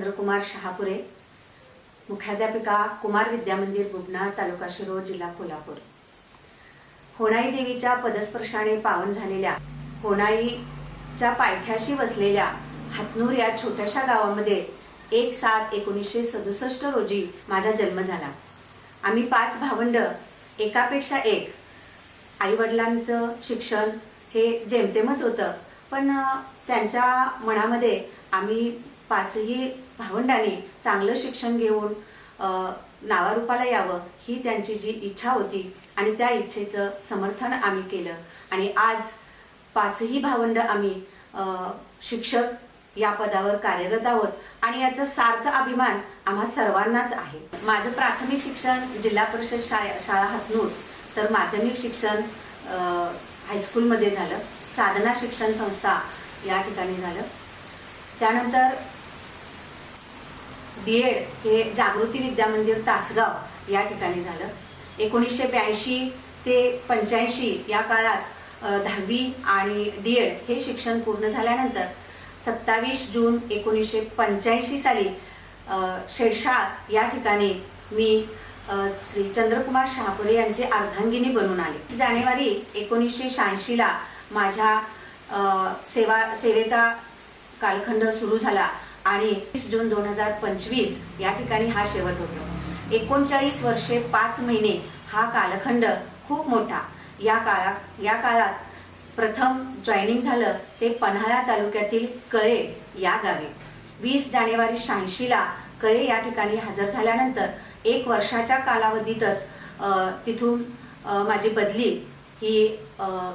चंद्रकुमार शहापुरे मुख्याध्यापिका कुमार विद्यामंदिर बुबना तालुका शिरोळ जिल्हा कोल्हापूर. होणाई देवीच्या पदस्पर्शाने पावन झालेल्या होणाईच्या पायथ्याशी वसलेल्या हातनूर या छोट्याशा गावामध्ये एक सात एकोणीसशे सदुसष्ट रोजी माझा जन्म झाला. आम्ही पाच भावंड एकापेक्षा एक आई वडिलांचं शिक्षण हे जेमतेमच होतं पण त्यांच्या मनामध्ये आम्ही पाचही भावंडाने चांगलं शिक्षण घेऊन नावारूपाला यावं ही त्यांची जी इच्छा होती आणि त्या इच्छेचं समर्थन आम्ही केलं. आणि आज पाचही भावंड आम्ही शिक्षक या पदावर कार्यरत आहोत आणि याचा सार्थ अभिमान आम्हा सर्वांनाच आहे. माझं प्राथमिक शिक्षण जिल्हा परिषद शाळा शाळा हातनूर तर माध्यमिक शिक्षण हायस्कूलमध्ये झालं. साधना शिक्षण संस्था या ठिकाणी झालं. त्यानंतर डीएड हे जागृती विद्यामंदिर तासगाव या ठिकाणी झालं. एकोणीसशे ब्याऐंशी ते पंच्याऐंशी या काळात दहावी आणि डीएड हे शिक्षण पूर्ण झाल्यानंतर सत्तावीस जून एकोणीसशे पंच्याऐंशी साली अ, शेरशाळ या ठिकाणी मी श्री चंद्रकुमार शहापुरे यांची अर्धांगिनी बनून आले. जानेवारी एकोणीसशे शहाऐंशीला माझ्या सेवा सेवेचा कालखंड सुरू झाला. आणि जून दोन हजार पंचवीस या ठिकाणी हा शेवट होतो. एकोणचाळीस वर्षे पाच महिने हा कालखंड खूप मोठा. या काळात या काळात प्रथम जॉईनिंग झालं ते पन्हाळा तालुक्यातील कळे या गावी. वीस जानेवारी शहाऐंशीला कळे या ठिकाणी हजर झाल्यानंतर एक वर्षाच्या कालावधीतच तिथून माझी बदली ही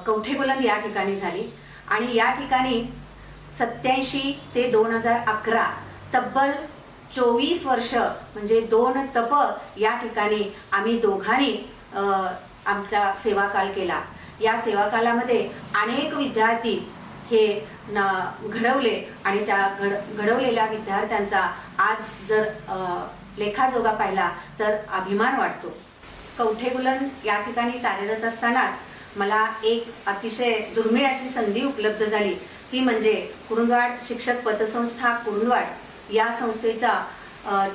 कवठेगुलंद या ठिकाणी झाली. आणि या ठिकाणी सत्याऐंशी ते दोन हजार अकरा. तब्बल चोवीस वर्ष म्हणजे दोन तप या ठिकाणी आम्ही दोघांनी आमचा सेवाकाल केला. या सेवाकालामध्ये अनेक विद्यार्थी हे घडवले आणि त्या घड घडवलेल्या विद्यार्थ्यांचा आज जर लेखाजोगा पाहिला तर अभिमान वाटतो. कवठेगुलन या ठिकाणी कार्यरत असतानाच मला एक अतिशय दुर्मिळ अशी संधी उपलब्ध झाली. ती म्हणजे कुरुंदवाड शिक्षक पतसंस्था कुरुंदवाड या संस्थेचा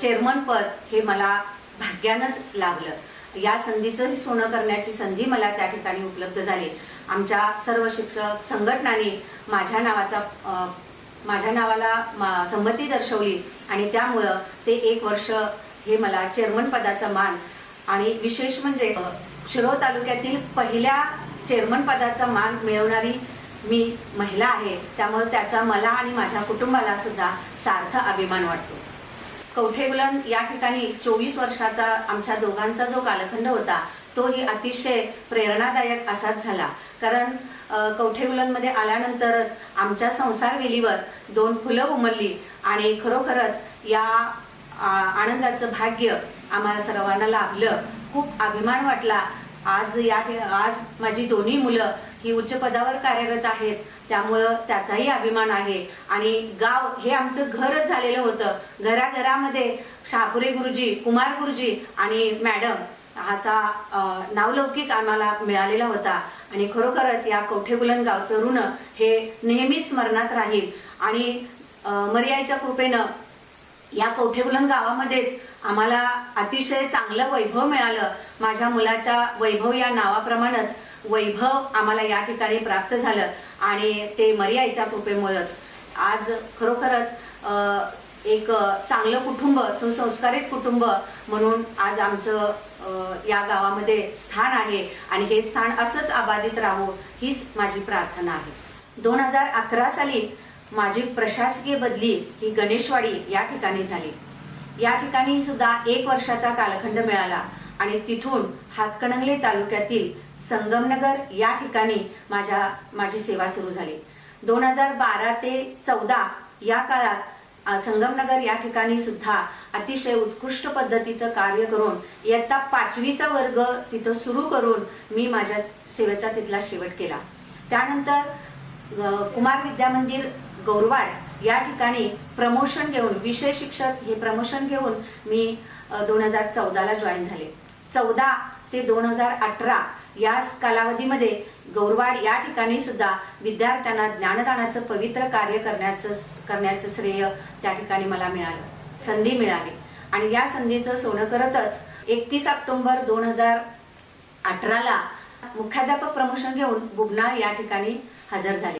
चेअरमन पद हे मला भाग्यानंच लाभलं. या संधीचंही सोनं करण्याची संधी मला त्या ठिकाणी उपलब्ध झाली. आमच्या सर्व शिक्षक संघटनांनी माझ्या नावाचा माझ्या नावाला मा- संमती दर्शवली आणि त्यामुळं ते एक वर्ष हे मला चेअरमन पदाचा मान आणि विशेष म्हणजे शिरोळ तालुक्यातील पहिल्या चेअरमन पदाचा मान मिळवणारी मी महिला आहे त्यामुळे त्याचा मला आणि माझ्या कुटुंबाला सुद्धा सार्थ अभिमान वाटतो. कवठेगुलन या ठिकाणी चोवीस वर्षाचा आमच्या दोघांचा जो कालखंड होता तोही अतिशय प्रेरणादायक असाच झाला. कारण कवठेगुलनमध्ये आल्यानंतरच आमच्या संसार वेलीवर दोन फुलं उमलली आणि खरोखरच या आनंदाचं भाग्य आम्हाला सर्वांना लाभलं. खूप अभिमान वाटला. आज या आज माझी दोन्ही मुलं ही उच्च पदावर कार्यरत आहेत. त्यामुळं त्याचाही अभिमान आहे. आणि गाव हे आमचं घरच झालेलं होतं. घराघरामध्ये शहापुरे गुरुजी कुमार गुरुजी आणि मॅडम हाचा नावलौकिक आम्हाला मिळालेला होता. आणि खरोखरच या कवठेबुलन गावचं ऋण हे नेहमीच स्मरणात राहील. आणि अ, मर्यादेच्या कृपेनं या कवठेबुलन गावामध्येच आम्हाला अतिशय चांगलं वैभव मिळालं. माझ्या मुलाच्या वैभव या नावाप्रमाणेच वैभव आम्हाला या ठिकाणी प्राप्त झालं आणि ते मर्यादेच्या कृपेमुळेच. आज खरोखरच एक चांगलं कुटुंब सुसंस्कारित कुटुंब म्हणून आज आमचं या गावामध्ये स्थान आहे आणि हे स्थान असंच अबाधित राहो हीच माझी प्रार्थना आहे. दोन हजार अकरा साली माझी प्रशासकीय बदली ही गणेशवाडी या ठिकाणी झाली. या ठिकाणी सुद्धा एक वर्षाचा कालखंड मिळाला आणि तिथून हातकणंगले तालुक्यातील संगमनगर या ठिकाणी माझ्या माझी सेवा सुरू झाली. दोन हजार बारा ते चौदा या काळात संगमनगर या ठिकाणी सुद्धा अतिशय उत्कृष्ट पद्धतीचं कार्य करून इयत्ता पाचवीचा वर्ग तिथं सुरू करून मी माझ्या सेवेचा तिथला शेवट केला. त्यानंतर कुमार विद्यामंदिर गौरवाड या ठिकाणी प्रमोशन घेऊन विषय शिक्षक हे प्रमोशन घेऊन मी दोन हजार चौदाला जॉईन झाले. चौदा ते दोन हजार अठरा याच कालावधीमध्ये गौरवाड या ठिकाणी सुद्धा विद्यार्थ्यांना ज्ञानदानाचं पवित्र कार्य करण्याचं करण्याचं श्रेय त्या ठिकाणी मला मिळालं. संधी मिळाली. आणि या संधीचं सोनं करतच एकतीस ऑक्टोबर दोन हजार अठराला मुख्याध्यापक प्रमोशन घेऊन बुबना या ठिकाणी हजर झाले.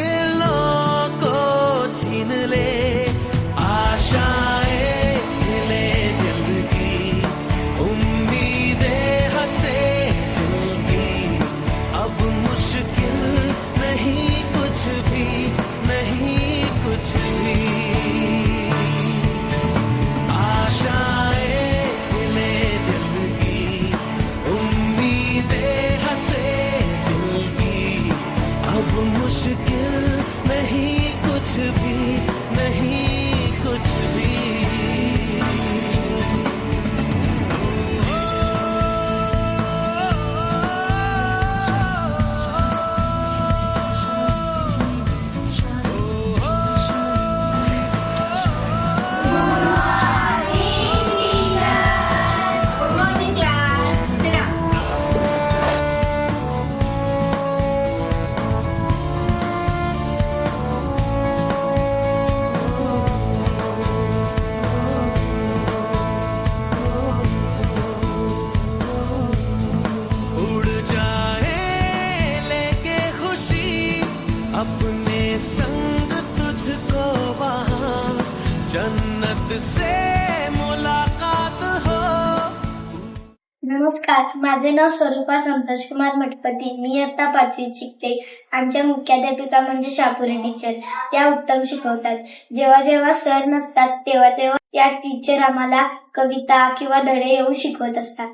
माझे नाव स्वरूपा संतोष कुमार मठपती. मी आता पाचवीत शिकते. आमच्या मुख्याध्यापिका म्हणजे शापुरे टीचर. त्या उत्तम शिकवतात. जेव्हा जेव्हा सर नसतात तेव्हा तेव्हा त्या टीचर आम्हाला कविता किंवा धडे येऊन शिकवत असतात.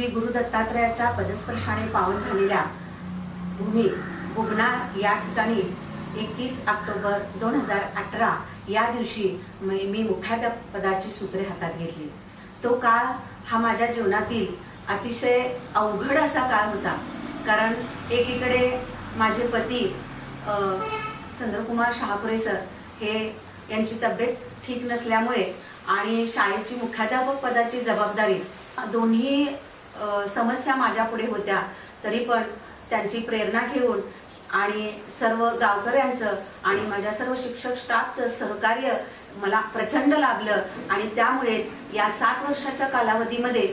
श्री गुरु दत्तात्रयाच्या पदस्पर्शाने पावन झालेल्या भूमी बुगना या ठिकाणी एकतीस ऑक्टोबर दोन हजार अठरा या दिवशी मी मुख्याध्यापक पदाची सूत्रे हातात घेतली. तो काळ हा माझ्या जीवनातील अतिशय अवघड असा काळ होता. कारण एकीकडे माझे पती चंद्रकुमार शहापुरे सर हे यांची तब्येत ठीक नसल्यामुळे आणि शाळेची मुख्याध्यापक पदाची जबाबदारी दोन्ही समस्या माझ्या पुढे होत्या. तरी पण त्यांची प्रेरणा ठेवून आणि सर्व गावकऱ्यांचं आणि माझ्या सर्व शिक्षक स्टाफचं सहकार्य मला प्रचंड लाभलं. आणि त्यामुळेच या सात वर्षाच्या कालावधीमध्ये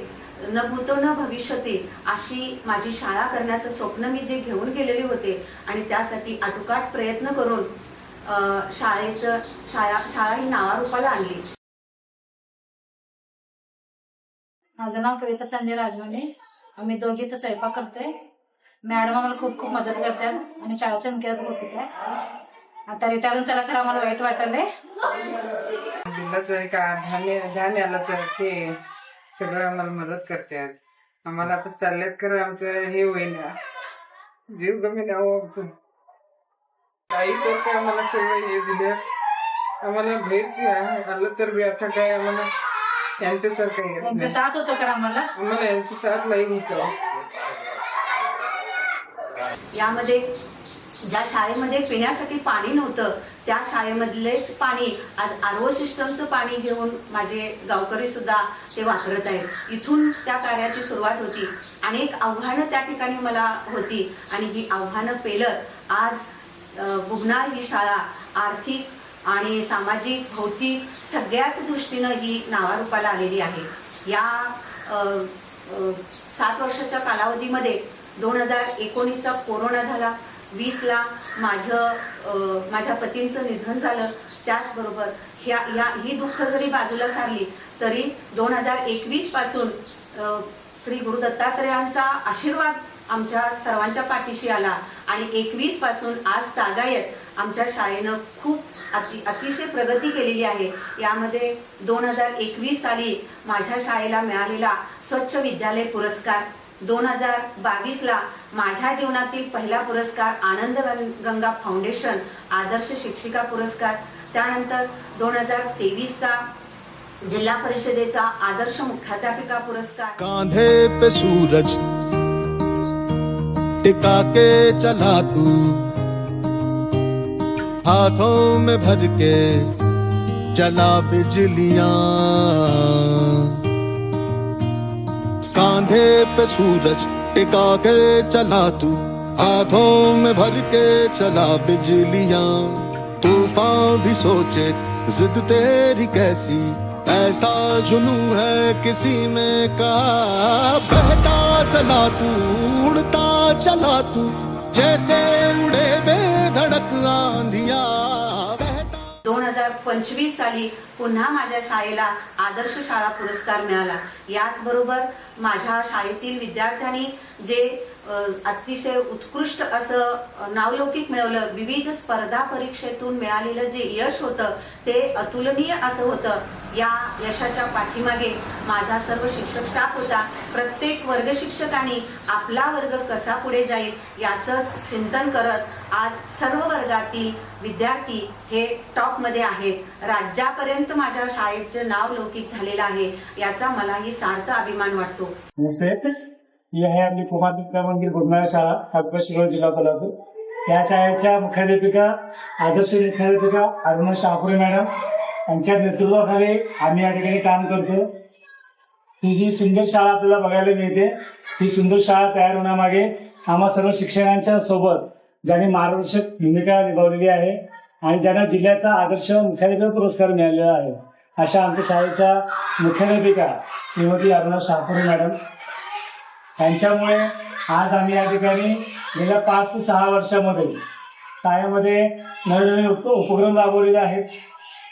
न भूतो न भविष्यती अशी माझी शाळा करण्याचं स्वप्न मी जे घेऊन गेलेले होते आणि त्यासाठी आटोकाट प्रयत्न करून शाळेचं शाळा शाळा ही नावारूपाला आणली. माझं नाव कविता संजय राजमाने आम्ही दोघी तर स्वयंपाक करते मॅडम आम्हाला खूप खूप मदत करतात आणि शाळेच्या मुख्याध्यापक होते आता रिटायरून चला खरं आम्हाला वाईट वाटलंय. का? धान्य धान्य आलं तर ते सगळं आम्हाला मदत करतात. आम्हाला आता चालल्यात खरं आमचं हे होईना. जीव कमी नाव हो आमचं. आईसारखं आम्हाला सगळं हे दिलं. आम्हाला भेट आलं तर बी आता काय आम्हाला यांच्यासारखं येत त्यांचं नाही. साथ होतं खरं आम्हाला? आम्हाला यांची साथ लाईव्ह होतं. यामध्ये ज्या शाळेमध्ये पिण्यासाठी पाणी नव्हतं त्या शाळेमधलेच पाणी आज आरो सिस्टमचं पाणी घेऊन माझे गावकरी सुद्धा ते वापरत आहेत. इथून त्या कार्याची सुरुवात होती. अनेक आव्हानं त्या ठिकाणी मला होती. आणि ही आव्हानं पेलत आज अ, ही शाळा आर्थिक आणि सामाजिक भौतिक सगळ्याच दृष्टीनं ही नावारूपाला आलेली आहे. या सात वर्षाच्या कालावधीमध्ये दोन हजार एकोणीसचा कोरोना झाला. वीसला माझं माझ्या पतींचं निधन झालं. त्याचबरोबर ह्या या ही दुःख जरी बाजूला सारली तरी दोन हजार एकवीसपासून श्री गुरु दत्तात्रयांचा आशीर्वाद आमच्या सर्वांच्या पाठीशी आला. आणि एकवीसपासून आज तागायत आमच्या शाळेनं खूप अति अतिशय प्रगती केलेली आहे. यामध्ये दोन हजार एकवीस साली माझ्या शाळेला मिळालेला स्वच्छ विद्यालय पुरस्कार दोन हजार बावीसला माझ्या जीवनातील पहिला पुरस्कार आनंद गंगा फाउंडेशन आदर्श शिक्षिका पुरस्कार त्यानंतर दोन हजार तेवीसचा जिल्हा परिषदेचा आदर्श मुख्याध्यापिका पुरस्कार. कांधे पे सूरज टिका के चला तू. हाथों में भर के चला बिजलियाँ। कांधे पे सूरज टिका के चला तू, हाथों में भर के चला बिजलियाँ। तूफ़ान भी सोचे, जिद तेरी कैसी? ऐसा जुनू है किसी में का बहता चला तू, उड़ता चला तू जैसे उड़े बेधड़क आंधिया दोन हजार पंचवीस साली पुन्हा माझ्या शाळेला आदर्श शाळा पुरस्कार मिळाला. याचबरोबर माझ्या शाळेतील विद्यार्थ्यांनी जे अतिशय उत्कृष्ट असं नावलौकिक मिळवलं. विविध स्पर्धा परीक्षेतून मिळालेलं जे यश होतं ते अतुलनीय असं होतं. या यशाच्या पाठीमागे माझा सर्व शिक्षक स्टाफ होता. प्रत्येक वर्ग शिक्षकांनी आपला वर्ग कसा पुढे जाईल याचंच चिंतन करत आज सर्व वर्गातील विद्यार्थी हे टॉपमध्ये आहेत. राज्यापर्यंत माझ्या शाळेचं नाव लौकिक झालेलं आहे याचा मलाही सार्थ अभिमान वाटतो. ही आहे आपली कुमार मंदिर गुरुनाळ शाळा हक्क शिरोळ जिल्हा कोल्हापूर त्या शाळेच्या मुख्याध्यापिका आदर्श मुख्याध्यापिका अरुणा शहापुरे मॅडम यांच्या नेतृत्वाखाली आम्ही या ठिकाणी काम करतो ही जी सुंदर शाळा आपल्याला बघायला मिळते ही सुंदर शाळा तयार होण्यामागे आम्हा सर्व शिक्षकांच्या सोबत ज्यांनी मार्गदर्शक भूमिका निभावलेली आहे आणि ज्यांना जिल्ह्याचा आदर्श मुख्याध्यापक पुरस्कार मिळालेला आहे अशा आमच्या शाळेच्या मुख्याध्यापिका श्रीमती अरुणा शहापुरे मॅडम यांच्यामुळे आज आम्ही या ठिकाणी गेल्या पाच ते सहा वर्षामध्ये शाळेमध्ये नवनवीन उप- उपक्रम राबवलेले आहेत.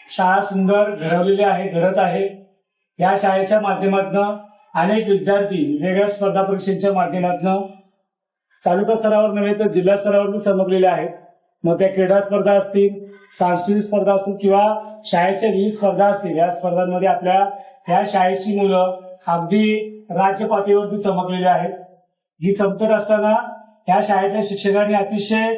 शाळा सुंदर घडवलेली आहे घडत आहे. या शाळेच्या माध्यमातून अनेक विद्यार्थी वेगळ्या स्पर्धा परीक्षेच्या माध्यमातून तालुका स्तरावर नव्हे तर जिल्हा स्तरावर पण चमकलेले आहेत. मग त्या क्रीडा स्पर्धा असतील सांस्कृतिक स्पर्धा असतील किंवा शाळेच्या विविध स्पर्धा असतील या स्पर्धांमध्ये आपल्या ह्या शाळेची मुलं अगदी राज्य पातळीवरती चमकलेले आहेत. ही चमकत असताना ह्या शाळेतल्या शिक्षकांनी अतिशय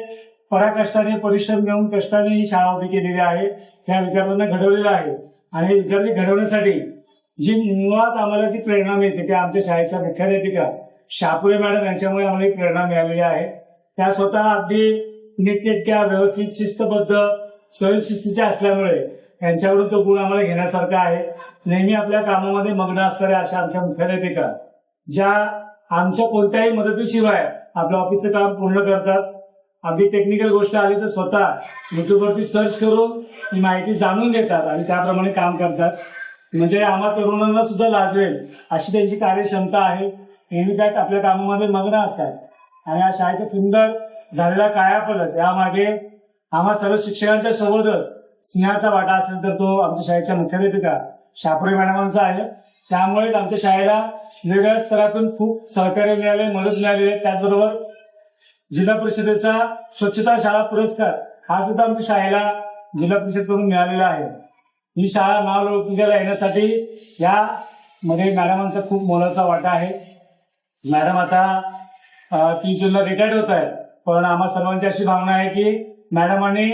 पराकष्टाने परिश्रम घेऊन कष्टाने ही शाळा उभी केलेली आहे. ह्या विद्यार्थ्यांना घडवलेलं आहे. आणि विद्यार्थी घडवण्यासाठी जी मुळात आम्हाला जी प्रेरणा मिळते त्या आमच्या शाळेच्या मुख्याध्यापिका शापुरे मॅडम यांच्यामुळे आम्हाला एक प्रेरणा मिळालेली आहे. त्या स्वतः अगदी नीटनेटक्या व्यवस्थित शिस्तबद्ध स्वयंशिस्तीच्या असल्यामुळे यांच्यावर तो गुण आम्हाला घेण्यासारखा आहे. नेहमी आपल्या कामामध्ये मग्न असणाऱ्या अशा आमच्या मुख्याध्यापिका ज्या आमच्या कोणत्याही मदतीशिवाय आपलं ऑफिसचं काम पूर्ण करतात. अगदी टेक्निकल गोष्ट आली तर स्वतः युट्यूबवरती सर्च करून ही माहिती जाणून घेतात आणि त्याप्रमाणे काम करतात. म्हणजे आम्हा तरुणांना सुद्धा लाजवेल अशी त्यांची कार्यक्षमता आहे. नेहमी त्यात आपल्या कामामध्ये मग्न असतात. आणि या शाळेचा सुंदर झालेला कायापलट यामागे आम्हा सर्व शिक्षकांच्या सोबतच सिंहाचा वाटा असेल तर तो आमच्या शाळेच्या मुख्याध्यापिका शापुरे मॅडमांचा आहे. त्यामुळेच आमच्या शाळेला वेगवेगळ्या स्तरातून खूप सहकार्य मिळाले मदत मिळाली आहे. त्याचबरोबर जिल्हा परिषदेचा स्वच्छता शाळा पुरस्कार हा सुद्धा आमच्या शाळेला जिल्हा परिषदकडून मिळालेला आहे. ही शाळा नावलौकिकाला येण्यासाठी या मध्ये मॅडमांचा खूप मोलाचा वाटा आहे. मॅडम आता ती जूनला रिटायर्ड होत आहेत. पण आम्हा सर्वांची अशी भावना आहे की मॅडमांनी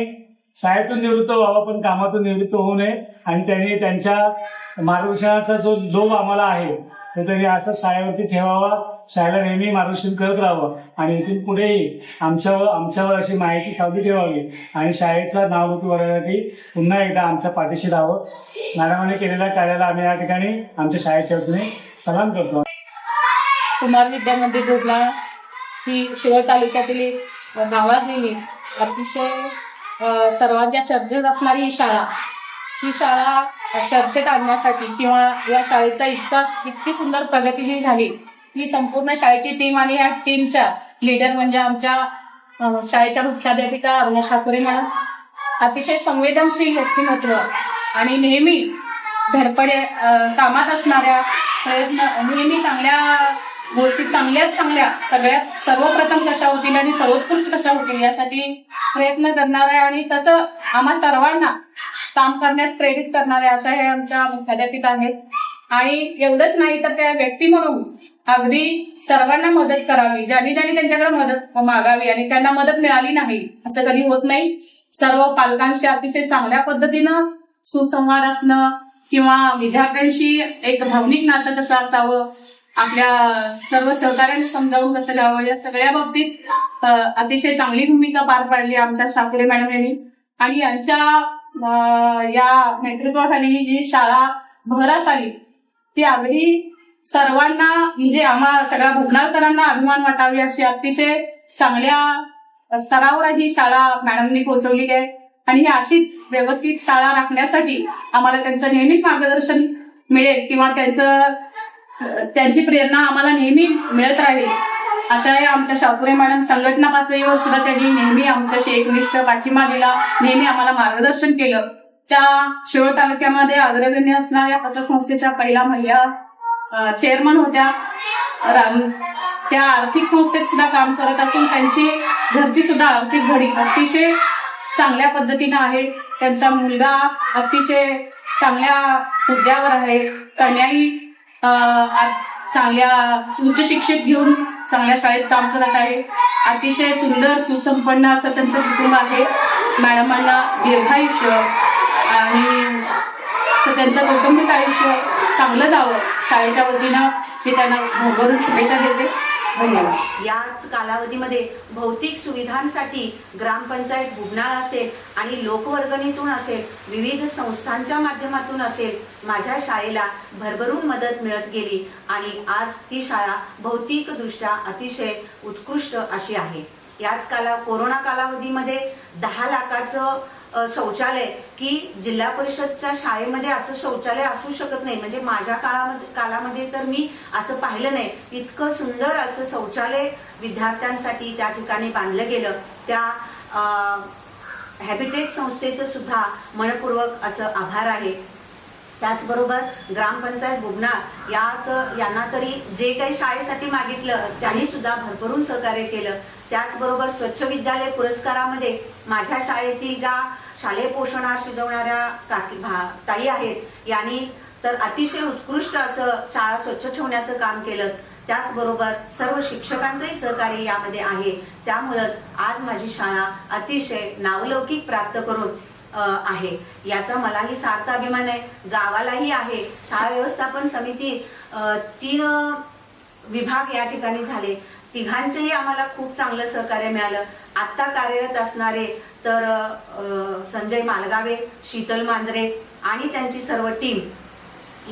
शाळेतून निवृत्त व्हावं पण कामातून निवृत्त होऊ नये. आणि त्यांनी त्यांच्या मार्गदर्शनाचा जो लोभ आम्हाला आहे तो त्यांनी असं शाळेवरती ठेवावा. शाळेला नेहमी मार्गदर्शन करत राहावं. आणि इथून पुढेही आमच्यावर आमच्यावर अशी माहिती सावली ठेवावी. आणि शाळेचा नावरूपी वळवण्यासाठी पुन्हा एकदा आमच्या पाठीशी राहावं. मॅडमांनी केलेल्या कार्याला आम्ही या ठिकाणी आमच्या शाळेच्या वतीने सलाम करतो. कुमार विद्यामंदिर जोडला ही शिरोळ तालुक्यातील नावाजलेली अतिशय सर्वांच्या चर्चेत असणारी ही शाळा. ही शाळा चर्चेत आणण्यासाठी किंवा या शाळेचा इतका इतकी सुंदर प्रगतीशील झाली. ही संपूर्ण शाळेची टीम आणि या टीमच्या लीडर म्हणजे आमच्या शाळेच्या मुख्याध्यापिका अरुणा ठाकरे मॅडम. अतिशय संवेदनशील व्यक्तिमत्व आणि नेहमी धडपडे कामात असणाऱ्या प्रयत्न नेहमी चांगल्या गोष्टी चांगल्यात चांगल्या. सगळ्यात सर्वप्रथम कशा होतील आणि सर्वोत्कृष्ट कशा होतील यासाठी प्रयत्न करणार आहे आणि तसं आम्हा सर्वांना काम करण्यास प्रेरित करणाऱ्या अशा हे आमच्या मुख्याध्यापिका आहेत. आणि एवढंच नाही तर त्या व्यक्ती म्हणून अगदी सर्वांना मदत करावी ज्यांनी ज्यांनी त्यांच्याकडे मदत मागावी आणि त्यांना मदत मिळाली नाही असं कधी होत नाही. सर्व पालकांशी अतिशय चांगल्या पद्धतीनं सुसंवाद असणं किंवा विद्यार्थ्यांशी एक भावनिक नातं कसं असावं आपल्या सर्व सहकार्याने समजावून कसं हवं या सगळ्या बाबतीत अतिशय चांगली भूमिका पार पाडली आमच्या शाकुरे मॅडम यांनी. आणि यांच्या या नेतृत्वाखाली ही जी शाळा भरास आली ती अगदी सर्वांना म्हणजे आम्हा सगळ्या भोगणारकरांना अभिमान वाटावी अशी अतिशय चांगल्या स्तरावर ही शाळा मॅडमनी पोहोचवली आहे. आणि ही अशीच व्यवस्थित शाळा राखण्यासाठी आम्हाला त्यांचं नेहमीच मार्गदर्शन मिळेल किंवा त्यांचं त्यांची प्रेरणा आम्हाला नेहमी मिळत राहील. अशा या आमच्या शाहपुरे मॅडम संघटना पातळीवर सुद्धा त्यांनी नेहमी आमच्याशी एकनिष्ठ पाठिंबा दिला नेहमी आम्हाला मार्गदर्शन केलं. त्या शिरोळ तालुक्यामध्ये अग्रगण्य असणाऱ्या पतसंस्थेच्या पहिल्या महिला चेअरमन होत्या. त्या आर्थिक संस्थेत सुद्धा काम करत असून त्यांची घरची सुद्धा आर्थिक घडी अतिशय चांगल्या पद्धतीनं आहे. त्यांचा मुलगा अतिशय चांगल्या हुद्द्यावर आहे. कन्याही चांगल्या उच्च शिक्षित घेऊन चांगल्या शाळेत काम करत आहे. अतिशय सुंदर सुसंपन्न असं त्यांचं कुटुंब आहे. मॅडमांना दीर्घायुष्य आणि तर त्यांचं कौटुंबिक आयुष्य चांगलं जावं. शाळेच्या वतीनं मी त्यांना भरून शुभेच्छा देते. हो. हो. याच कालावधीमध्ये भौतिक सुविधांसाठी ग्रामपंचायत बुबनाळ असेल आणि लोकवर्गणीतून असेल विविध संस्थांच्या माध्यमातून असेल माझ्या शाळेला भरभरून मदत मिळत गेली आणि आज ती शाळा भौतिकदृष्ट्या अतिशय उत्कृष्ट अशी आहे. याच काला कोरोना कालावधीमध्ये दहा लाखाचं शौचालय की जिल्हा परिषदच्या शाळेमध्ये असं शौचालय असू शकत नाही. म्हणजे माझ्या काळामध्ये कालामध्ये तर मी असं पाहिलं नाही. इतकं सुंदर असं शौचालय विद्यार्थ्यांसाठी त्या ठिकाणी बांधलं गेलं. त्या हॅबिटेट संस्थेचं सुद्धा मनपूर्वक असं आभार आहे. त्याचबरोबर ग्रामपंचायत बुबना यात यांना तरी जे काही शाळेसाठी मागितलं त्यांनी सुद्धा भरभरून सहकार्य केलं. त्याचबरोबर स्वच्छ विद्यालय पुरस्कारामध्ये माझ्या शाळेतील ज्या शालेय पोषणात शिजवणाऱ्या काकी ताई आहेत यांनी तर अतिशय उत्कृष्ट असं शाळा स्वच्छ ठेवण्याचं काम केलं. त्याचबरोबर सर्व शिक्षकांचंही सहकार्य यामध्ये आहे. त्यामुळंच आज माझी शाळा अतिशय नावलौकिक प्राप्त करून आहे. याचा मलाही सार्थ अभिमान आहे. गावालाही आहे. शाळा व्यवस्थापन समिती तीन विभाग या ठिकाणी झाले. तिघांचेही आम्हाला खूप चांगलं सहकार्य मिळालं. आत्ता कार्यरत असणारे तर संजय मालगावे शीतल मांजरे आणि त्यांची सर्व टीम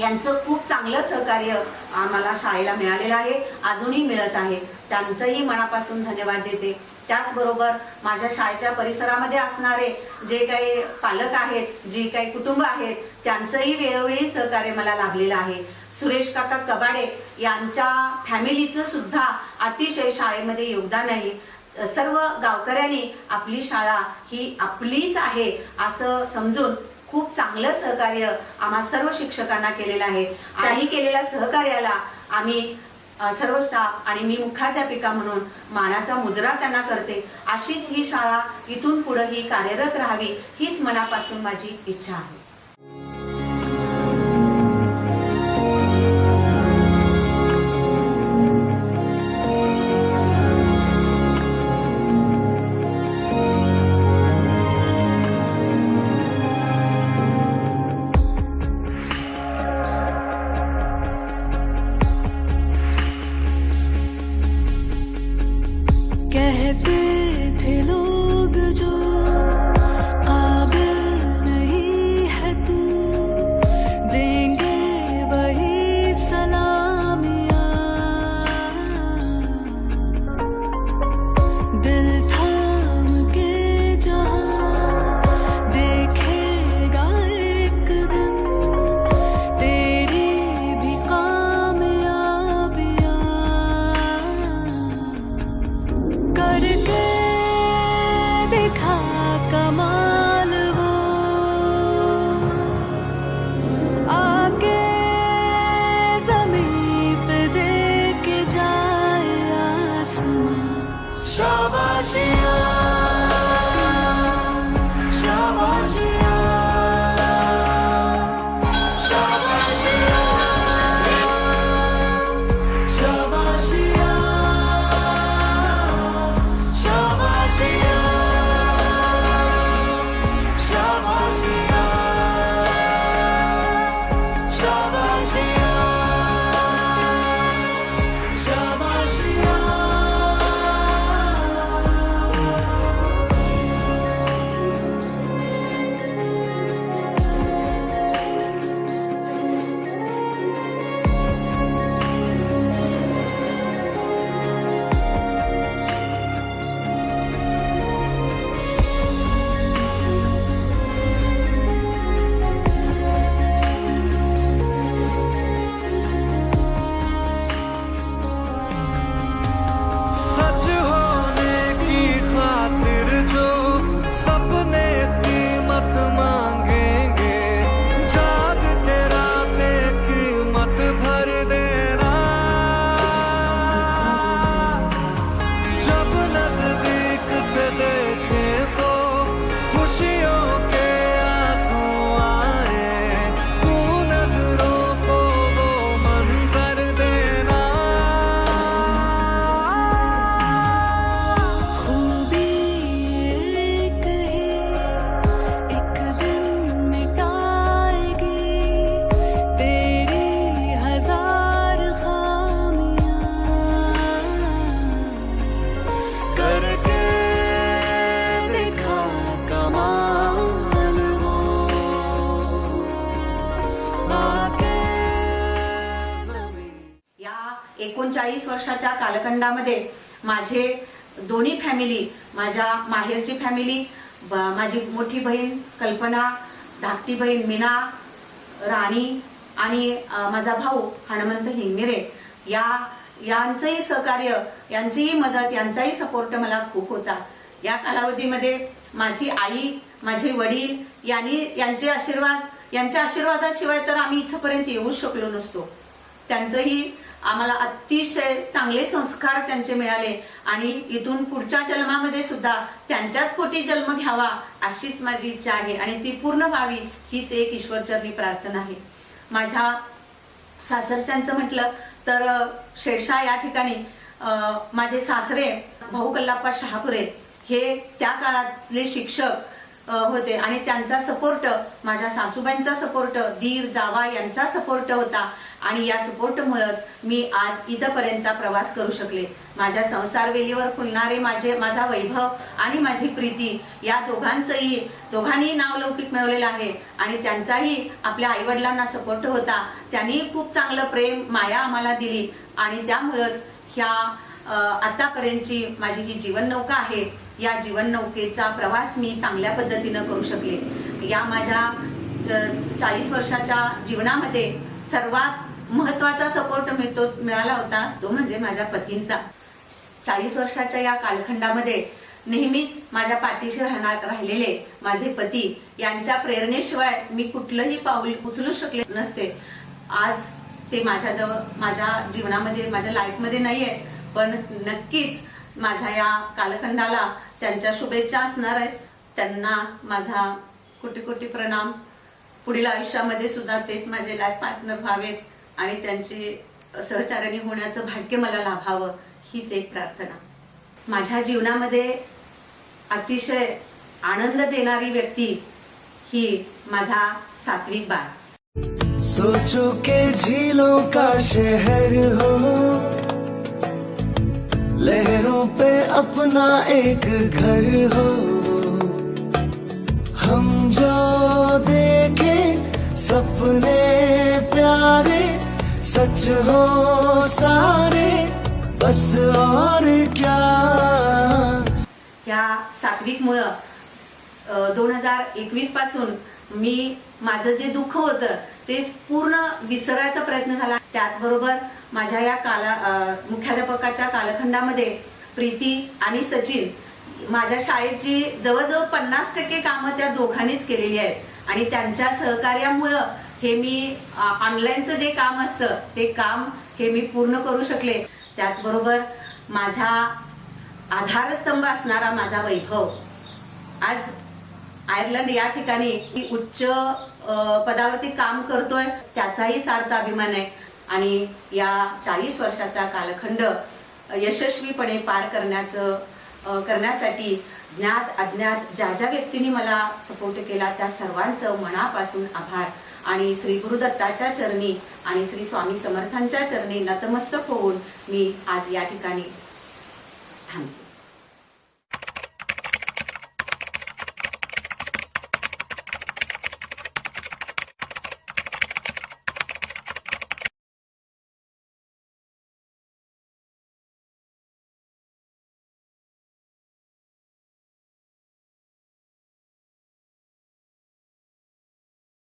यांचं खूप चांगलं सहकार्य आम्हाला शाळेला मिळालेलं आहे. अजूनही मिळत आहे. त्यांचंही मनापासून धन्यवाद देते. त्याचबरोबर माझ्या शाळेच्या परिसरामध्ये असणारे जे काही पालक आहेत जी काही कुटुंब आहेत त्यांचंही वेळोवेळी सहकार्य मला लाभलेलं आहे. सुरेश काका कबाडे यांच्या फॅमिलीचं सुद्धा अतिशय शाळेमध्ये योगदान आहे. सर्व गावकऱ्यांनी आपली शाळा ही आपलीच आहे असं समजून खूप चांगलं सहकार्य आम्हा सर्व शिक्षकांना केलेलं आहे. आणि केलेल्या सहकार्याला आम्ही सर्व स्टाफ आणि मी मुख्याध्यापिका म्हणून मानाचा मुजरा त्यांना करते. अशीच ही शाळा इथून पुढे ही कार्यरत राहावी हीच मनापासून माझी इच्छा आहे. माझे दोन्ही फॅमिली माझ्या माहेरची फॅमिली माझी मोठी बहीण कल्पना धाकटी बहीण मीना राणी आणि माझा भाऊ हनुमंत हिंगमिरे या यांचंही सहकार्य यांचीही मदत यांचाही सपोर्ट मला खूप होता. या कालावधीमध्ये माझी आई माझे वडील यांनी यांचे आशीर्वाद यांच्या आशीर्वादाशिवाय तर आम्ही इथपर्यंत येऊ शकलो नसतो. त्यांचंही आम्हाला अतिशय चांगले संस्कार त्यांचे मिळाले. आणि इथून पुढच्या जन्मामध्ये सुद्धा त्यांच्याच पोटी जन्म घ्यावा अशीच माझी इच्छा आहे. आणि ती पूर्ण व्हावी हीच एक ईश्वरचरणी प्रार्थना आहे. माझ्या सासरच्यांचं म्हटलं तर शेरशाह या ठिकाणी माझे सासरे भाऊ कल्लाप्पा शहापुरे हे त्या काळातले शिक्षक होते. आणि त्यांचा सपोर्ट माझ्या सासूबाईंचा सपोर्ट दीर जावा यांचा सपोर्ट होता. आणि या सपोर्टमुळेच मी आज इथपर्यंतचा प्रवास करू शकले. माझ्या संसार वेलीवर फुलणारे माझे माझा वैभव आणि माझी प्रीती या दोघांचंही दोघांनी नावलौकिक मिळवलेलं आहे. आणि त्यांचाही आपल्या आईवडिलांना सपोर्ट होता. त्यांनी खूप चांगलं प्रेम माया आम्हाला दिली. आणि त्यामुळेच ह्या आतापर्यंतची माझी ही जीवन नौका आहे. या जीवन नौकेचा प्रवास मी चांगल्या पद्धतीनं करू शकले. या माझ्या चाळीस वर्षाच्या जीवनामध्ये सर्वात महत्त्वाचा सपोर्ट मिळतो मिळाला होता तो म्हणजे माझ्या पतींचा. चाळीस वर्षाच्या या कालखंडामध्ये नेहमीच माझ्या पाठीशी राहणार राहिलेले माझे पती यांच्या प्रेरणेशिवाय मी कुठलंही पाऊल उचलू शकले नसते. आज ते माझ्याजवळ माझ्या जीवनामध्ये माझ्या लाईफमध्ये नाही आहेत पण नक्कीच माझ्या या कालखंडाला त्यांच्या शुभेच्छा असणार आहेत. त्यांना माझा कोटी कोटी प्रणाम. पुढील आयुष्यामध्ये सुद्धा तेच माझे लाईफ पार्टनर व्हावेत. आणि त्यांचे सहचार्याने होण्याचं भाग्य मला लाभावं हीच एक प्रार्थना. माझ्या जीवनामध्ये अतिशय आनंद देणारी व्यक्ती ही माझा सात्विक बाळ. सोचो के झीलों का शहर हो. लहरों पे अपना एक घर हो. हम जो देखे सपने प्यारे सच हो सारे बस और क्या? या सात्विकमुळं दोन हजार एकवीसपासून मी माझं जे दुःख होतं ते पूर्ण विसरायचा प्रयत्न झाला. त्याचबरोबर माझ्या या काला मुख्याध्यापकाच्या कालखंडामध्ये प्रीती आणि सचिन माझ्या शाळेची जवळजवळ पन्नास टक्के कामं त्या दोघांनीच केलेली आहेत. आणि त्यांच्या सहकार्यामुळं हे मी ऑनलाईनचं जे काम असतं ते काम हे मी पूर्ण करू शकले. त्याचबरोबर माझा आधारस्तंभ असणारा माझा वैभव. आज आयर्लंड या ठिकाणी मी उच्च पदावरती काम करतोय त्याचाही सार्थ अभिमान आहे. आणि या चाळीस वर्षाचा कालखंड यशस्वीपणे पार करण्याचं करण्यासाठी ज्ञात अज्ञात ज्या ज्या व्यक्तींनी मला सपोर्ट केला त्या सर्वांचं मनापासून आभार. आणि श्री गुरुदत्ताच्या चरणी आणि श्री स्वामी समर्थांच्या चरणी नतमस्तक होऊन मी आज या ठिकाणी थांबते.